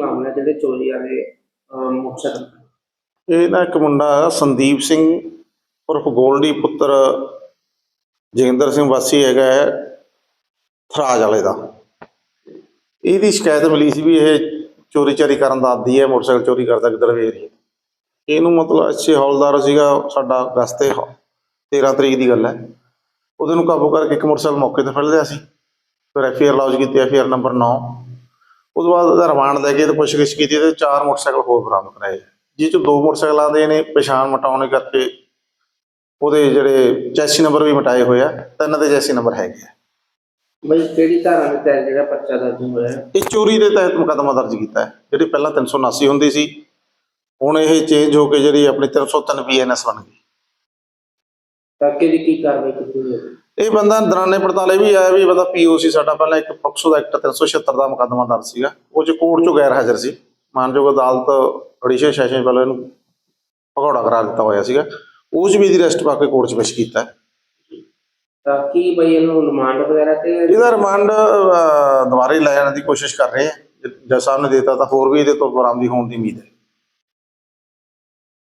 ਜਿਹੜੇ ਚੋਰੀ ਵਾਲੇ ਅਹ, ਇਹ ਨਾ ਇੱਕ ਮੁੰਡਾ ਸੰਦੀਪ ਸਿੰਘ ਉਰਫ ਗੋਲਡੀ ਪੁੱਤਰ ਜੋਗਿੰਦਰ ਸਿੰਘ ਵਾਸੀ ਹੈਗਾ ਹੈ ਥਰਾਜ ਵਾਲੇ ਦਾ। ਇਹਦੀ ਸ਼ਿਕਾਇਤ ਮਿਲੀ ਸੀ ਵੀ ਇਹ ਚੋਰੀ ਚਾਰੀ ਕਰਨ ਦਾ ਆਦੀ ਹੈ ਮੋਟਰਸਾਈਕਲ ਚੋਰੀ ਕਰਦਾ ਕਿੱਧਰ ਵੇਖ ਰਹੀ ਇਹਨੂੰ ਮਤਲਬ ਅੱਛੇ ਹੌਲਦਾਰ ਸੀਗਾ ਸਾਡਾ ਗਸਤੇ 13 ਤਰੀਕ ਦੀ ਗੱਲ ਹੈ। ਉਹਦੇ ਨੂੰ ਕਾਬੂ ਕਰਕੇ ਇੱਕ ਮੋਟਰਸਾਈਕਲ ਮੌਕੇ ਤੇ ਫੜ ਲਿਆ ਸੀ। ਫਿਰ ਐਫ ਆਰ ਲੌਜ ਕੀਤੀ ਐਫ ਆਰ ਨੰਬਰ 9 ਉਸ ਤੋਂ ਬਾਅਦ ਉਹਦਾ ਰਿਮਾਂਡ ਲੈ ਕੇ ਤੇ ਪੁੱਛਗਿੱਛ ਕੀਤੀ ਤੇ ਚਾਰ ਮੋਟਰਸਾਈਕਲ ਹੋਰ ਬਰਾਮਦ ਕਰਾਏ। ਜਿਸ ਚ ਦੋ ਮੋਟਰਸਾਈਕਲਾਂ ਦੇ ਨੇ ਪਛਾਣ ਮਟਾਉਣੇ ਕਰਕੇ ਉਹਦੇ ਜਿਹੜੇ ਚੈਸੀ ਨੰਬਰ ਵੀ ਮਟਾਏ ਹੋਏ ਆ ਤਿੰਨ ਦੇ ਚੈਸੀ ਨੰਬਰ ਹੈਗੇ ਆ। ਬਈ ਕਿਹੜੀ ਧਾਰਾ ਦੇ ਤਹਿਤ ਜਿਹੜਾ ਪਰਚਾ ਦਰਜ ਹੋਇਆ? ਹੈ? ਇਹ ਚੋਰੀ ਦੇ ਤਹਿਤ ਮੁਕੱਦਮਾ ਦਰਜ ਕੀਤਾ ਹੈ ਜਿਹੜੀ ਪਹਿਲਾਂ 379 ਹੁੰਦੀ ਸੀ। ਹੁਣ ਇਹ ਚੇਂਜ ਹੋ ਕੇ ਜਿਹੜੀ ਆਪਣੀ 303 ਬੀਐਨਐਸ ਬਣ ਗਈ। ਤਾਂ ਕਿਹਦੀ ਕੀ ਕਾਰਵਾਈ ਕੀਤੀ ਹੋਈ ਹੈ? ਇਹ ਬੰਦਾ ਦਰਾਨੇ ਪੜਤਾਲੇ ਵੀ ਆਇਆ ਵੀ ਬੰਦਾ ਪੀਓਸੀ ਸਾਡਾ ਪਹਿਲਾਂ ਇੱਕ ਪਕਸੋ ਦਾ ਐਕਟ 376 ਦਾ ਮੁਕੱਦਮਾ ਦਰਜ ਸੀਗਾ। ਉਹ ਚ ਕੋਰਟ ਚੋਂ ਗੈਰ ਹਾਜ਼ਰ ਸੀ। ਮਾਨਯੋਗ ਅਦਾਲਤ ਅੜੀਸ਼ਾ ਸੈਸ਼ਨ ਪਹਿਲਾਂ ਇਹਨੂੰ ਭਗੌੜਾ ਕਰਾ ਦਿੱਤਾ ਹੋਇਆ ਸੀਗਾ। ਉਹ 'ਚ ਵੀ ਇਹਦੀ ਰੈਸਟ ਪਾ ਕੇ ਕੋਰਟ 'ਚ ਪੇਸ਼ ਕੀਤਾ। ਤਾਂ ਕੀ ਬਈ ਇਹਨੂੰ ਰਿਮਾਂਡ ਵਗੈਰਾ ਤੇ ਇਹਦਾ ਰਿਮਾਂਡ ਦੁਬਾਰੇ ਲੈ ਜਾਣ ਦੀ ਕੋਸ਼ਿਸ਼ ਕਰ ਰਹੇ ਜੇ ਜੱਜ ਸਾਹਿਬ ਨੇ ਦਿੱਤਾ ਤਾਂ ਹੋਰ ਵੀ ਇਹਦੇ ਤੋਂ ਬਰਾਮਦੀ ਹੋਣ ਦੀ ਉਮੀਦ ਹੈ।